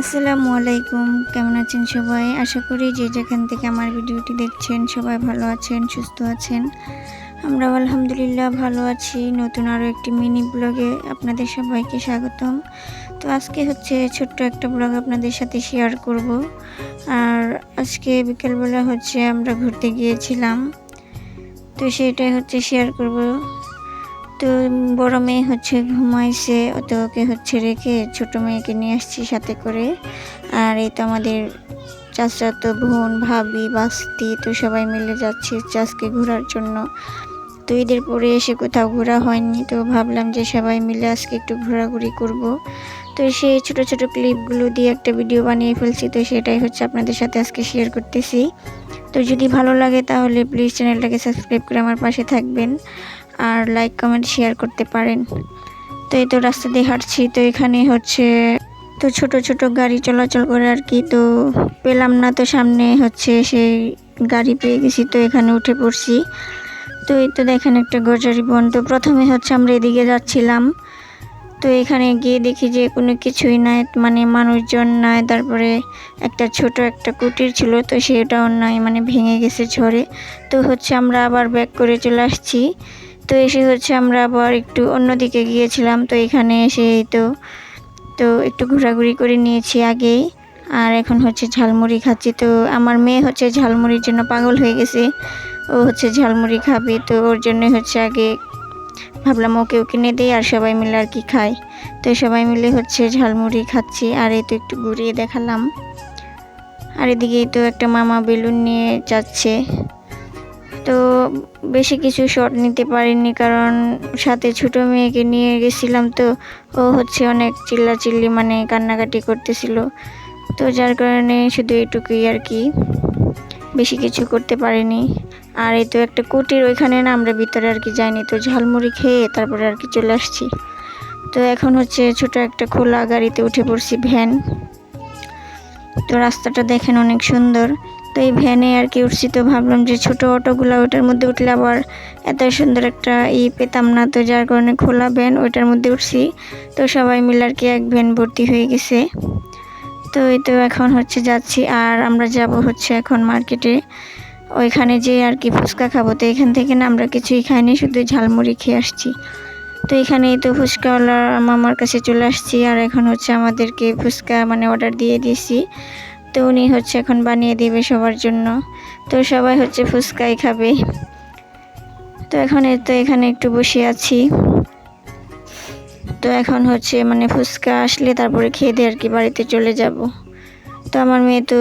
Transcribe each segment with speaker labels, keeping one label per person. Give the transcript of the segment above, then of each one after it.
Speaker 1: আসসালামু আলাইকুম। কেমন আছেন সবাই? আশা করি যে যেখান থেকে আমার ভিডিওটি দেখছেন সবাই ভালো আছেন, সুস্থ আছেন। আমরা আলহামদুলিল্লাহ ভালো আছি। নতুন আরও একটি মিনি ব্লগে আপনাদের সবাইকে স্বাগতম। তো আজকে হচ্ছে ছোট্ট একটা ব্লগ আপনাদের সাথে শেয়ার করব। আর আজকে বিকেলবেলা হচ্ছে আমরা ঘুরতে গিয়েছিলাম। তো সেটাই হচ্ছে শেয়ার করব। তো বড় মেয়ে হচ্ছে ঘুমাইছে তো ওকে হচ্ছে রেখে ছোট মেয়েকে নিয়ে আসছি সাথে করে। আর এই তো আমাদের চাচাতো বোন, ভাবি, বাস্তি, তো সবাই মিলে যাচ্ছে চাষকে ঘোরার জন্য। তো ঈদের পরে এসে কোথাও ঘোরা হয়নি, তো ভাবলাম যে সবাই মিলে আজকে একটু ঘোরাঘুরি করব। তো সেই ছোট ছোট ক্লিপগুলো দিয়ে একটা ভিডিও বানিয়ে ফেলছি, তো সেটাই হচ্ছে আপনাদের সাথে আজকে শেয়ার করতেছি। তো যদি ভালো লাগে তাহলে প্লিজ চ্যানেলটাকে সাবস্ক্রাইব করে আমার পাশে থাকবেন। আর লাইক কমেন্ট শেয়ার করতে পারেন। তো এই তো রাস্তা দিয়ে হাঁটছি, তো এখানে হচ্ছে তো ছোট ছোট গাড়ি চলাচল করে আর কি। তো পেলাম না তো সামনে হচ্ছে সেই গাড়ি পেয়ে গেছি, তো এখানে উঠে পড়ছি। তো এই তো দেখেন একটা গজারি বন, তো প্রথমে হচ্ছে আমরা এদিকে যাচ্ছিলাম। তো এখানে গিয়ে দেখি যে কোনো কিছুই নাই মানে মানুষজন নাই, তারপরে একটা ছোট একটা কুটির ছিল, তো সেটাও নাই মানে ভেঙে গেছে ঝড়ে। তো হচ্ছে আমরা আবার ব্যাক করে চলে আসছি। তো এসে হচ্ছে আমরা আবার একটু অন্যদিকে গিয়েছিলাম, তো এখানে এসে তো তো একটু ঘোরাঘুরি করে নিয়েছি আগেই। আর এখন হচ্ছে ঝালমুড়ি খাচ্ছি, তো আমার মেয়ে হচ্ছে ঝালমুড়ির জন্য পাগল হয়ে গেছে। ও হচ্ছে ঝালমুড়ি খাবে, তো ওর জন্য হচ্ছে আগে ভাবলাম ওকেও কিনে দিই আর সবাই মিলে আর কি খাই। তো সবাই মিলে হচ্ছে ঝালমুড়ি খাচ্ছি, আর এই তো একটু ঘুরিয়ে দেখালাম। আর এদিকেই তো একটা মামা বেলুন নিয়ে যাচ্ছে। তো বেশি কিছু শট নিতে পারিনি কারণ সাথে ছোট মেয়েকে নিয়ে গেছিলাম তো ও হচ্ছে অনেক চিল্লাচিল্লি মানে কান্নাকাটি করতেছিল। তো যার কারণে শুধু এটুকুই আর কি। বেশি কিছু করতে পারিনি। আর এই তো একটা কুটির ওইখানে না আমরা ভিতরে আর কি যাইনি তো ঝালমুড়ি খেয়ে তারপরে আর কি চলে আসছি। তো এখন হচ্ছে ছোট একটা খোলা গাড়িতে উঠে পড়ছি ভ্যান। তো রাস্তাটা দেখেন অনেক সুন্দর। তো এই ভ্যানে আর কি উঠছি তো ভাবলাম যে ছোটো অটোগুলো ওইটার মধ্যে উঠলে আবার এত সুন্দর একটা ই পেতাম না তো যার কারণে খোলা ভ্যান, ওইটার মধ্যে উঠছি। তো সবাই মিলে আর কি এক ভ্যান ভর্তি হয়ে গেছে। তো এই তো এখন হচ্ছে যাচ্ছি, আর আমরা যাব হচ্ছে এখন মার্কেটে ওইখানে যে আর কি ফুচকা খাব, তো এখান থেকে না আমরা কিছুই খাইনি, শুধু ঝালমুড়ি খেয়ে আসছি। তো এখানে তো ফুচকাওয়ালা মামার কাছে চলে আসছি, আর এখন হচ্ছে আমাদেরকে ফুচকা মানে অর্ডার দিয়ে দিয়েছি। তো উনি হচ্ছে এখন বানিয়ে দিবে সবার জন্য। তো সবাই হচ্ছে ফুচকাই খাবে। তো এখন তো এখানে একটু বসে আছি। তো এখন হচ্ছে মানে ফুচকা আসলে তারপরে খেয়ে দিয়ে আর কি বাড়িতে চলে যাব। তো আমার মেয়ে তো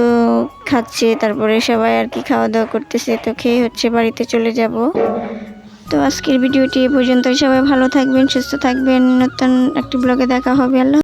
Speaker 1: খাচ্ছে, তারপরে সবাই আর কি খাওয়া দাওয়া করতেছে, তো খেয়ে হচ্ছে বাড়িতে চলে যাব। তো আজকের ভিডিওটি এ পর্যন্ত সবাই ভালো থাকবেন, সুস্থ থাকবেন। নতুন একটি ব্লগে দেখা হবে। আল্লাহ